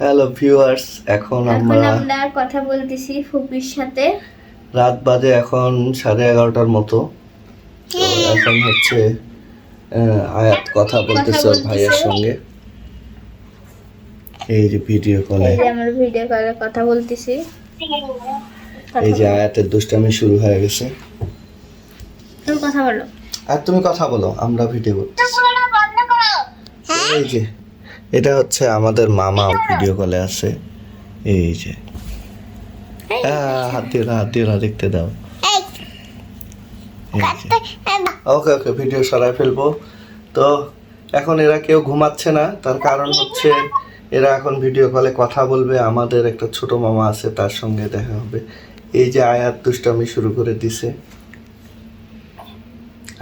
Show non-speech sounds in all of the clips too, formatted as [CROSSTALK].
Hello viewers এখন আমরা আমরা কথা বলতেছি ফুপির সাথে। রাত বাজে এখন সাড়ে এগারোটার মতো। তো এখন হচ্ছে আয়াত কথা বলতেছে ওর ভাইয়ের সঙ্গে। এই যে ভিডিও কলে এই আমরা ভিডিও কলে কথা বলতেছি। এই যে আয়াতের দুষ্টামি শুরু হয়ে গেছে। তুমি কথা বলো। আর তুমি কথা বলো আমরা ভিডিও করছি এই যে এটা হচ্ছে আমাদের মামা ভিডিও কলে আছে। এই যে। হাত দিও না হাত দিও না দেখতে দাও। ওকে ওকে ভিডিও সরাই ফেলব। তো এখন এরা কেউ ঘুমাচ্ছে না তার কারণ হচ্ছে এরা এখন ভিডিও কলে কথা বলবে আমাদের একটা ছোট মামা আছে তার সঙ্গে দেখা হবে। এই যে আয়াত দুষ্টামি শুরু করে দিছে।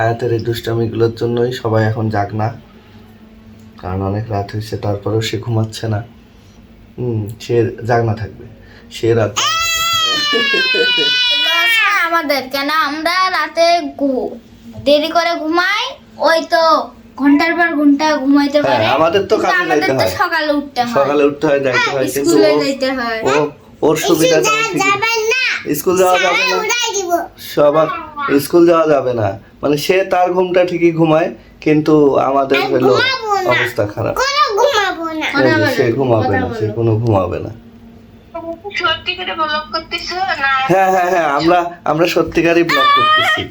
আয়াতের এই দুষ্টামিগুলোর জন্যই সবাই এখন জাগ না কারণ অনেক রাত হয়েছে তারপরেও সে ঘুমাচ্ছে না। হুম সে জাগনা থাকবে। সে রাত আমাদের কেন? আমরা রাতে দেরি করে ঘুমাই ওই তো ঘণ্টার পর ঘণ্টা ঘুমাইতে হ্যাঁ, পারে। আমাদের তো কাজে আমাদের যাইতে তো হয়। সকালে উঠতে হয়। সকালে উঠতে হয় যাইতে হয় কিন্তু ও- যাইতে হয়। ও ওর সুবিধাটা স্কুল যাওয়া যাবে না সবার স্কুল যাওয়া যাবে না। মানে সে তার ঘুমটা ঠিকই ঘুমায় কিন্তু আমাদের হলো অবস্থা খারাপ। সে ঘুমাবে না সে কোনো ঘুমাবে না। হ্যাঁ হ্যাঁ হ্যাঁ আমরা আমরা সত্যিকারই ব্লগ করতেছি।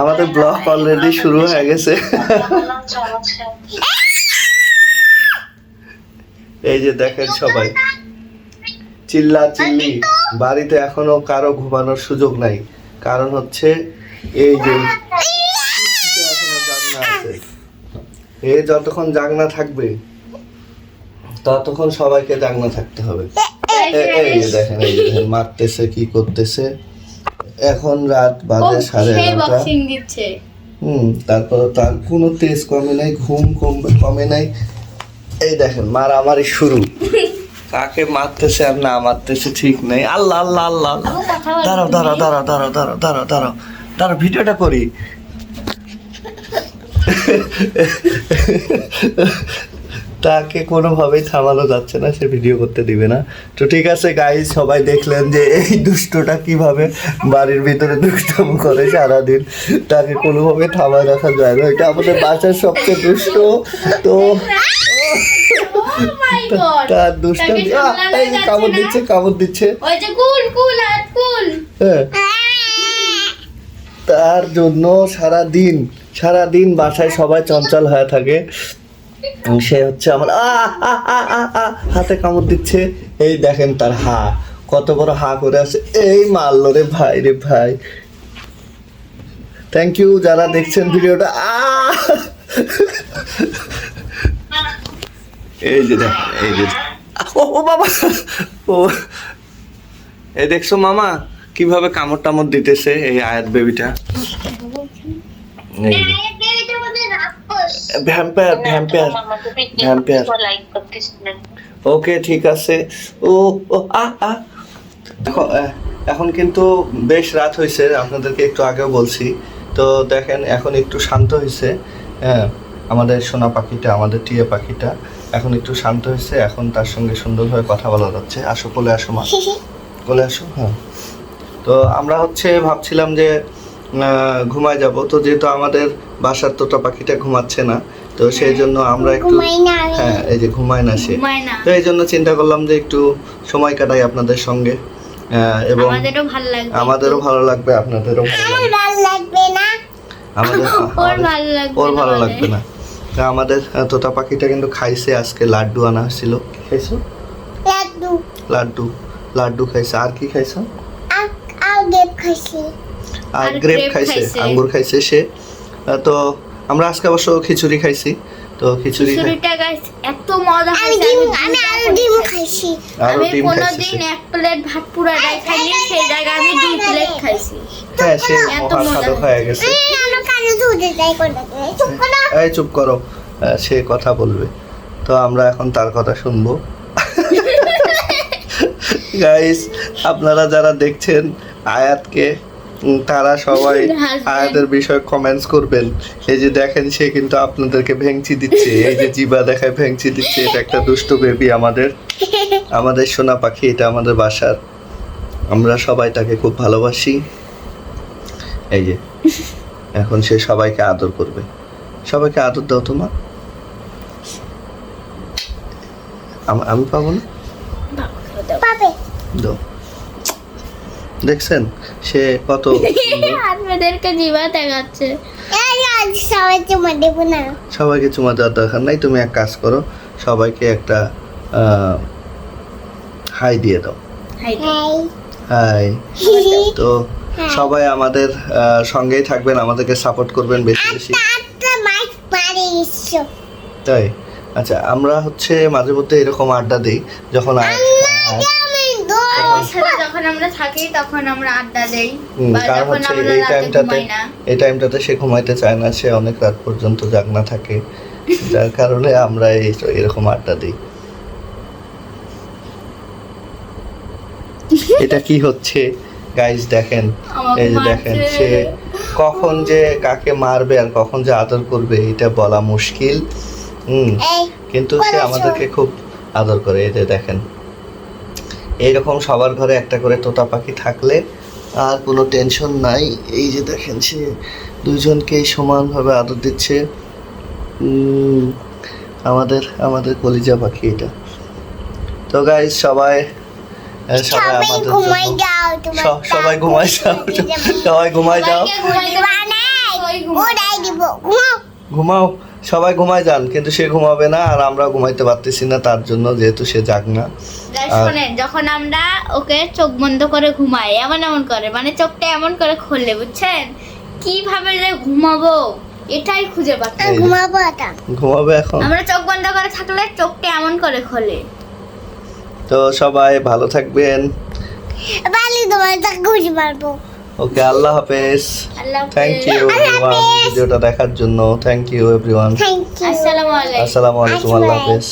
আমাদের ব্লগ অলরেডি শুরু হয়ে গেছে। এই যে দেখেন সবাই। চিল্লা চিল্লি বাড়িতে এখনও কারও ঘুমানোর সুযোগ নাই। কারণ হচ্ছে এই যে এখনও জাগনা আছে এ যতক্ষণ জাগনা থাকবে ততক্ষণ সবাইকে জাগনা থাকতে হবে। এই যে দেখেন এই দেখেন মারতেছে কি করতেছে। এখন রাত বাজে সাড়ে এগারোটা। হুম তারপর তার কোনো তেজ কমে নাই ঘুম কমবে কমে নাই। এই দেখেন মারামারি শুরু। [LAUGHS] কাকে মারতেছে আর না মারতেছে ঠিক নেই। আল্লাহ আল্লাহ আল্লাহ। দাঁড়াও দাঁড়াও দাঁড়াও দাঁড়াও দাঁড়াও দাঁড়াও দাঁড়াও। দাঁড়াও, ভিডিওটা করি। তাকে কোনোভাবেই থামানো যাচ্ছে না, সে ভিডিও করতে দিবে না। তো ঠিক আছে গাইজ সবাই দেখলেন যে এই দুষ্টটা কীভাবে বাড়ির ভিতরে দুষ্টম করে সারাদিন। তাকে কোনোভাবে থামায় রাখা যায় না। এটা আমাদের বাসার সবচেয়ে দুষ্ট। তো! তার দুষ্টামি যে কামড় দিচ্ছে কামড় দিচ্ছে। হ্যাঁ। তার জন্য সারা দিন সারা দিন বাসায় সবাই চঞ্চল হয়ে থাকে। সে হচ্ছে আমার আ আ আ আ আ হাতে কামড় দিচ্ছে। এই দেখেন তার হা কত বড় হা করে আছে। এই মারলো রে ভাই রে ভাই। থ্যাংক ইউ যারা দেখছেন ভিডিওটা আ এই দেখ, এই যে। ও বাবা। ও। এই দেখছ মামা, কীভাবে কামড় টামড় দিতেছে এই আয়াত বেবিটা? ভ্যাম্পায়ার ভ্যাম্পায়ার ওকে, ঠিক আছে। ও ও, আ আ। এখন কিন্তু বেশ রাত হয়েছে আপনাদেরকে একটু আগেও বলছি। তো দেখেন, এখন একটু শান্ত হয়েছে হ্যাঁ আমাদের সোনা পাখিটা, আমাদের টিয়া পাখিটা। এখন একটু শান্ত হয়েছে এখন তার সঙ্গে সুন্দরভাবে কথা বলা যাচ্ছে। আসো কোলে আসো মা। কোলে আসো হ্যাঁ। তো আমরা হচ্ছে ভাবছিলাম যে ঘুমায় যাব। তো যেহেতু আমাদের বাসার তোতা পাখিটা ঘুমাচ্ছে না তো সেই জন্য আমরা একটু। হ্যাঁ এই যে ঘুমায় না সে। তো এই জন্য চিন্তা করলাম যে একটু সময় কাটাই আপনাদের সঙ্গে। এবং আমাদেরও ভালো লাগবে আপনাদেরও ভালো লাগবে। আমাদের ওর ভালো লাগবে না। আমাদের তোতা পাখিটা কিন্তু খাইছে আজকে লাড্ডু আনা হয়েছিল। কি খাইছো? লাড্ডু। লাড্ডু লাড্ডু খাইছে। আর কি খাইছো? আর আর গেপ খাইছি। আর আর গ্রেপ খাইছে। আঙ্গুর খাইছে সে। তো আমরা আজকে অবশ্য খিচুড়ি খাইছি। তো খিচুড়ি খাই- খিচুড়িটা গাইস এত মজা আমি ডিম আমি আমি আরও ডিম খাইছি। আমি কোনোদিন এক প্লেট ভাত পুরাটাই খাইনি সেই জায়গায় আমি দুই প্লেট খাইছি। হ্যাঁ সে এত মহা মজা হয়ে গেছে। এই চুপ করো। সে কথা বলবে। তো আমরা এখন তার কথা শুনব। [LAUGHS] গাইস আপনারা যারা দেখছেন আয়াতকে তারা সবাই. আয়াতের বিষয়ে কমেন্টস করবেন। এই যে দেখেন সে কিন্তু আপনাদেরকে ভেংচি দিচ্ছে। এই যে জিবা দেখায় ভেংচি দিচ্ছে। এটা একটা দুষ্ট বেবি আমাদের। আমাদের সোনা পাখি এটা আমাদের বাসার। আমরা সবাই তাকে খুব ভালোবাসি। এই যে এখন সে সবাইকে আদর করবে। সবাইকে আদর দাও তোমার আম- আমি পাবো না? দাও। দেখছেন? সে কত। [LAUGHS] আপনাদেরকে জিবা দেখাচ্ছে। এই আজ সবাই চুমা দেবো না। সবাইকে চুমা দেওয়ার দরকার নাই তুমি এক কাজ করো সবাইকে একটা হাই দিয়ে দাও। High high. [LAUGHS] তো হ্যাঁ। সবাই আমাদের আহ, সঙ্গেই থাকবেন আমাদেরকে সাপোর্ট করবেন বেশি বেশি। তাই? আচ্ছা আমরা হচ্ছে মাঝে মধ্যে এরকম আড্ডা দিই যখন সাথে যখন আমরা থাকি তখন আমরা আড্ডা দেই কারণ হচ্ছে এই টাইমটাতে এই টাইমটাতে সে ঘুমাইতে চায় না সে অনেক রাত পর্যন্ত জাগনা থাকে। [LAUGHS] যার কারণে আমরা এই এরকম আড্ডা দিই। [LAUGHS] এটা কি হচ্ছে? গাইজ দেখেন আমাকে এই যে দেখেন সে কখন যে কাকে মারবে আর কখন যে আদর করবে এটা বলা মুশকিল। হুম কিন্তু সে আমাদেরকে খুব আদর করে। এই যে দেখেন এইরকম সবার ঘরে একটা করে তোতা পাখি থাকলে আর কোনো টেনশন নাই। এই যে দেখেন সে দুইজনকেই সমানভাবে আদর দিচ্ছে। আমাদের আমাদের কলিজা পাখি এটা। তো গাইজ সবাই সবাই সবাই আমাদের সবাই ঘুমাই যাও সবাই ঘুমাই যাও। ঘুমাও। সবাই ঘুমায় যান কিন্তু সে ঘুমাবে না আর আমরা ঘুমাইতে পারতেছি না তার জন্য যেহেতু সে জাগ না। শোনেন যখন আমরা ওকে চোখ বন্ধ করে ঘুমাই এমন এমন করে মানে চোখটা এমন করে খুললে বুঝছেন? কীভাবে যে ঘুমাবো এটাই খুঁজে পাচ্ছি ঘুমাবো এটা ঘুমাবে এখন। আমরা চোখ বন্ধ করে থাকলে চোখটা এমন করে খোলে। তো সবাই ভালো থাকবেন। বালি তোমার ঘুরে মারবো। ওকে আল্লাহ হাফেজ। থ্যাংক। ইউ এভরিওয়ান ভিডিওটা দেখার জন্য। থ্যাংক ইউ এভরিওয়ান আসসালামু আলাইকুম আল্লাহ হাফেজ।